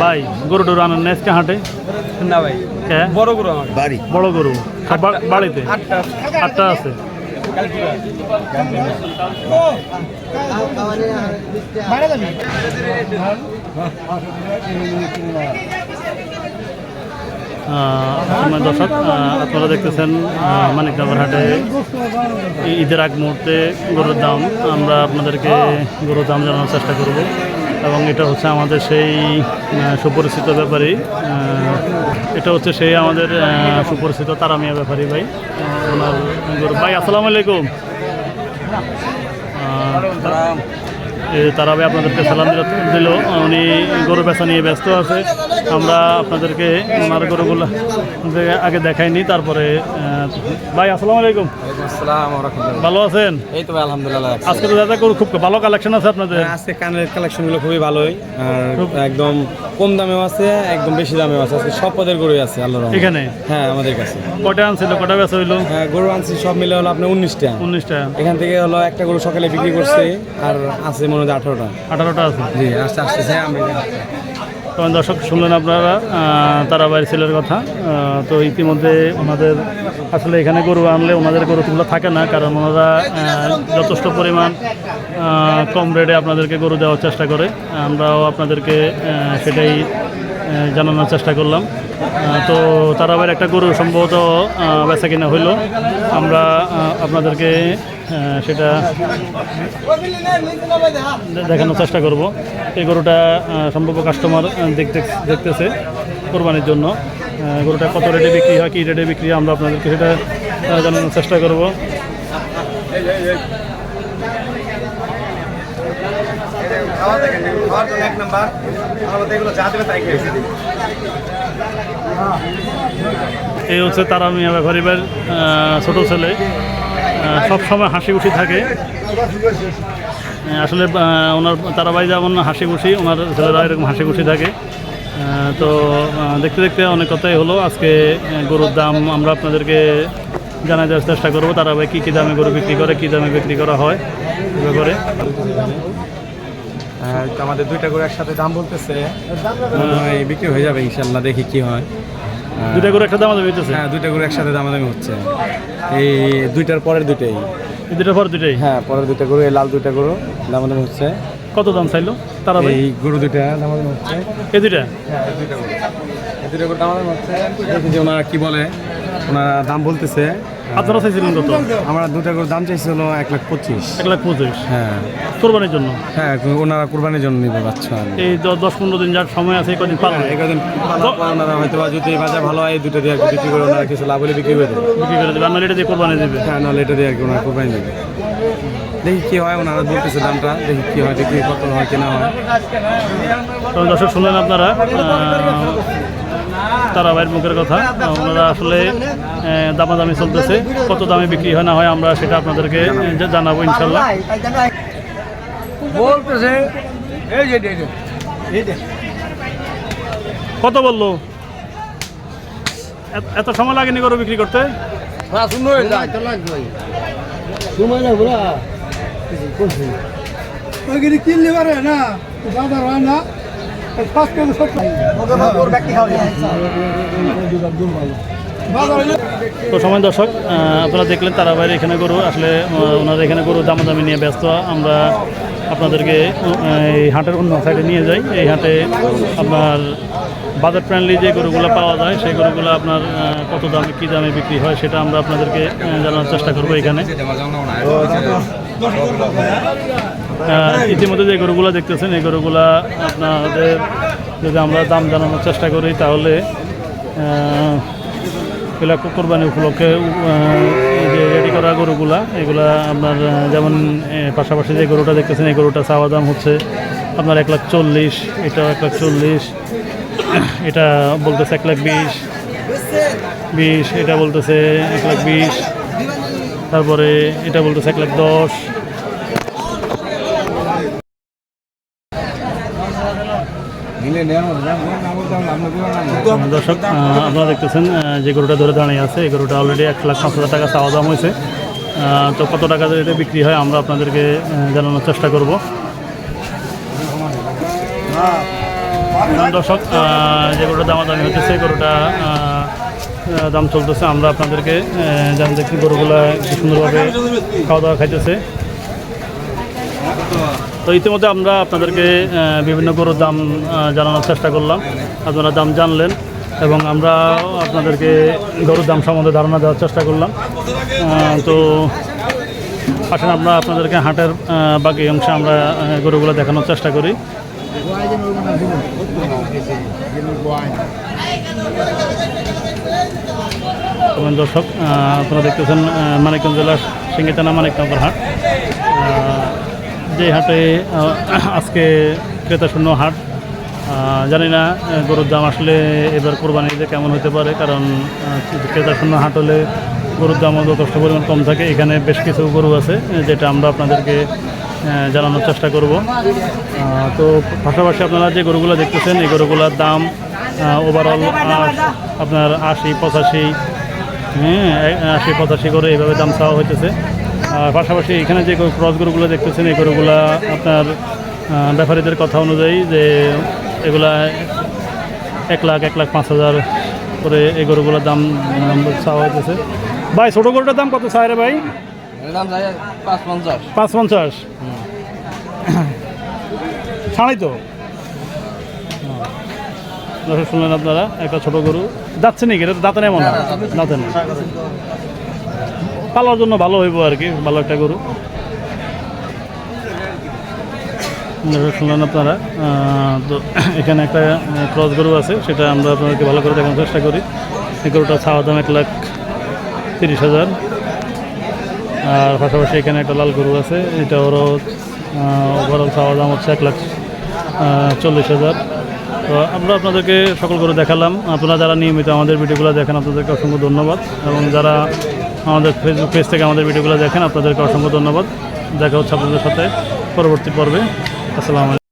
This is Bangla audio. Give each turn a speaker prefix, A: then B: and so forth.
A: ভাই গরু টরু আনেন না আজকে হাটে?
B: না ভাই
A: কে?
B: বড় গরু আমার।
C: বাড়ি।
A: বড় গরু। বাড়িতে?
B: আটটা
A: আছে। আমার দর্শক আহ, আপনারা দেখতেছেন আহ, মানিকনগর হাটে ঈদের আগ মুহূর্তে গরুর দাম। আমরা আপনাদেরকে গরুর দাম জানানোর চেষ্টা করব। এবং এটা হচ্ছে আমাদের সেই সুপরিচিত ব্যাপারী এটা হচ্ছে সেই আমাদের সুপরিচিত তারামিয়া ব্যাপারী ভাই। ওনার ভাই, আসসালামু আলাইকুম। আহ, এ, তারা ভাই আপনাদেরকে সালাম দিল দিল। উনি গরু বেচা নিয়ে ব্যস্ত আছে। আমরা আপনাদেরকে ওনার গরুগুলো আগে দেখাইনি তারপরে ভাই আসসালামু আলাইকুম। ভালো আছেন?
B: এই তো আলহামদুলিল্লাহ
A: আজকে তো দাদা গরু খুব ভালো কালেকশন আছে আপনাদের।
B: আজকে কানের কালেকশনগুলো খুবই ভালোই। আর একদম কম দামেও আছে একদম বেশি দামেও আছে। আজকে সব পদের গরুই আছে আল্লাহর রহমতে।
A: এখানে?
B: হ্যাঁ আমাদের কাছে।
A: কটা আনছিল কটা বেচা হইল?
B: হ্যাঁ, গরু আনছি সব মিলে হলো আপনার উনিশটা।
A: উনিশটা।
B: এখান থেকে হলো একটা গরু সকালে বিক্রি করছে আর আছে মনে হয় আঠারোটা।
A: আঠারোটা আছে।
B: জি আস্তে আস্তে চাই আমি
A: তখন দর্শক শুনলেন আপনারা তারাবাড়ির ছেলের কথা। তো ইতিমধ্যে ওনাদের আসলে এখানে গরু আনলে ওনাদের গরুগুলো থাকে না কারণ ওনারা যথেষ্ট পরিমাণ কম রেটে আপনাদেরকে গরু দেওয়ার চেষ্টা করে। আমরাও আপনাদেরকে সেটাই জানানোর চেষ্টা করলাম। তো তারাবাড়ির একটা গরু সম্ভবত বেচা কিনা হইল। আমরা আপনাদেরকে সেটা দেখানোর চেষ্টা করব। এই গরুটা আহ, সম্ভব কাস্টমার দেখতে দেখতেছে কোরবানির জন্য। গরুটা কত রেটে বিক্রি হয় কী রেটে বিক্রি হয় আমরা আপনাদেরকে সেটা জানানোর চেষ্টা করব। এই হচ্ছে তারা মিয়া ব্যাপারীবার ছোটো ছেলে। সব সময় হাসি খুশি থাকে। আসলে ওনার তারাবাই যেমন হাসি খুশি ওনার ছেলেরা এরকম হাসি খুশি থাকে। তো দেখতে দেখতে অনেক কথাই হলো। আজকে গরুর দাম আমরা আপনাদেরকে জানার দেওয়ার চেষ্টা করব। তারাবাই কী কী দামে গরু বিক্রি করে কী দামে বিক্রি করা হয় ব্যাপারে।
B: তো আমাদের দুইটা গরু একসাথে দাম বলতেছে। বিক্রি হয়ে যাবে ইনশাল্লাহ দেখি কি হয়।
A: দুটা করে একটা দামাদামি হচ্ছে
B: হ্যাঁ দুইটা করে একসাথে দামাদামি হচ্ছে। এই দুইটার পরের দুইটাই।
A: দুটার পর দুইটাই?
B: হ্যাঁ পরের দুইটা গরু এই লাল দুইটা গরু দামাদামি হচ্ছে।
A: কত দাম চাইলো? তারা
B: এই গরু দুইটা দামাদামি হচ্ছে।
A: এই দুইটা?
B: হ্যাঁ এই দুইটা গরু। এই দুইটা গরু দামাদামি হচ্ছে। দেখি যে ওনারা কি বলে ওনারা দাম বলতেছে
A: আপনারা চাইছিলেন কত?
B: আমরা দুটা গরুর দাম চাইছি হলো এক লাখ পঁচিশ।
A: এক লাখ পঁচিশ?
B: হ্যাঁ।
A: কোরবানির জন্য?
B: হ্যাঁ ওনারা কুরবানির জন্য নিবে বাচ্চা।
A: এই দশ পনেরো দিন যার সময় আছে কদিন পালন
B: হ্যাঁ একদিন ওনারা হয়তো বা যদি বাজার ভালো হয় দুটো দিয়ে আর বিক্রি করে ওনারা কিছু লাভ হলে বিক্রি করে দেবে।
A: বিক্রি করে দেবে আপনার এটা দিয়ে কোরবানি দেবে?
B: হ্যাঁ নাহলে এটা দিয়ে আর কি ওনারা কুরবানি দেবে। দেখি কি হয় ওনারা বলতেছে দামটা দেখি কি হয় দেখি কত হয় কিনা হয়।
A: তো দর্শক শুনলেন আপনারা তারা ভাইয়ের মুখের কথা। ওনারা আসলে দামাদামি চলতেছে। কত দামে বিক্রি হয় না হয় আমরা সেটা আপনাদেরকে জানাব ইনশাল্লাহ। কত বলল? এত- এত সময় লাগেনি গরু বিক্রি করতে?
D: কিনলে পারে না।
A: তো সময় দর্শক আপনারা দেখলেন তারা বাইরে এখানে গরু, আসলে ওনারা এখানে গরু দামাদামি নিয়ে ব্যস্ত। আমরা আপনাদেরকে এই হাটের অন্য সাইডে নিয়ে যাই। এই হাটে আপনার বাজার ফ্রেন্ডলি যে গরুগুলো পাওয়া যায়, সেই গরুগুলো আপনার কত দামে, কী দামে বিক্রি হয় সেটা আমরা আপনাদেরকে জানানোর চেষ্টা করব এখানে। ইতিমধ্যে যে গরুগুলো দেখতেছেন, এই গরুগুলা আপনাদের যদি আমরা দাম জানানোর চেষ্টা করি, তাহলে এগুলা কোরবানি উপলক্ষে যে রেডি করা গরুগুলা, এগুলা আপনার যেমন পাশাপাশি যে গরুটা দেখতেছেন, এই গরুটা চাওয়া দাম হচ্ছে আপনার এক লাখ চল্লিশ এটা এক লাখ চল্লিশ, এটা বলতেছে এক লাখ বিশ বিশ, এটা বলতেছে এক লাখ বিশ, তারপরে এটা বলতেছে এক লাখ দশ দর্শক আপনারা দেখতেছেন যে গরুটা ধরে দাঁড়িয়ে আছে, এই গরুটা অলরেডি এক লাখ পাঁচ হাজার টাকা চাওয়া দাম হয়েছে। তো কত টাকা এটা বিক্রি হয়, আমরা আপনাদেরকে জানানোর চেষ্টা করব। দর্শক যে গরুটা দামাদামি হচ্ছে, সেই গরুটা দাম চলতেছে। আমরা আপনাদেরকে জানতে কি গরুগুলা সুন্দরভাবে খাওয়া দাওয়া খাইতেছে। তো ইতিমধ্যে আমরা আপনাদেরকে বিভিন্ন গরুর দাম জানানোর চেষ্টা করলাম। আপনারা দাম জানলেন এবং আমরা আপনাদেরকে গরুর দাম সম্বন্ধে ধারণা দেওয়ার চেষ্টা করলাম। তো আসেন আমরা আপনাদেরকে হাটের বাকি অংশে আমরা গরুগুলো দেখানোর চেষ্টা করি। দর্শক আপনারা দেখতেছেন মানিকগঞ্জ জেলার সিঙ্গিতানা মানিকনগর হাট। যে হাটে আজকে ক্রেতা শূন্য হাট জানি না গরুর দাম আসলে এবার কোরবানি কোরবানিতে কেমন হতে পারে কারণ আহ, ক্রেতা শূন্য হাট হলে গরুর দামও যথেষ্ট পরিমাণ কম থাকে। এখানে বেশ কিছু গরু আছে যেটা আমরা আপনাদেরকে জানানোর চেষ্টা করব। তো পাশাপাশি আপনারা যে গরুগুলো দেখতেছেন এই গরুগুলোর দাম ওভারঅল আপনার আশি পঁচাশি হ্যাঁ আশি পঁচাশি করে এইভাবে দাম চাওয়া হইতেছে। আর পাশাপাশি এখানে যে ক্রস গরুগুলো দেখতেছেন এই গরুগুলা আপনার ব্যাপারীদের কথা অনুযায়ী যে এগুলা এক লাখ এক লাখ পাঁচ হাজার করে এই গরুগুলোর দাম চাওয়া হইতেছে। ভাই ছোটো গরুটার দাম কত চাই রে ভাই?
B: পাঁচ পঞ্চাশ।
A: ছাড়াই তো? শুনলেন আপনারা একটা ছোট গরু। যাচ্ছে নাকি? এটা দাঁতে নেই মনে হয়। দাঁতে নেই। পালার জন্য ভালো হইব আর কি, ভালো একটা গরু। শুনলেন আপনারা? তো এখানে একটা ক্রস গরু আছে, সেটা আমরা আপনাদেরকে ভালো করে দেখানোর চেষ্টা করি। এই গরুটা ছাওয়া দাম এক লাখ তিরিশ হাজার। আর পাশাপাশি এখানে একটা লাল গরু আছে, এটা ওরও ওভারঅল খাওয়া দাম হচ্ছে এক লাখ চল্লিশ হাজার। তো আমরা আপনাদেরকে সকল গরু দেখালাম। আপনারা যারা নিয়মিত আমাদের ভিডিওগুলো দেখেন, আপনাদেরকে অসংখ্য ধন্যবাদ। এবং যারা আমাদের ফেসবুক পেজ থেকে আমাদের ভিডিওগুলো দেখেন। আপনাদেরকে অসংখ্য ধন্যবাদ। দেখা হচ্ছে আপনাদের সাথে পরবর্তী পর্বে। আসসালামু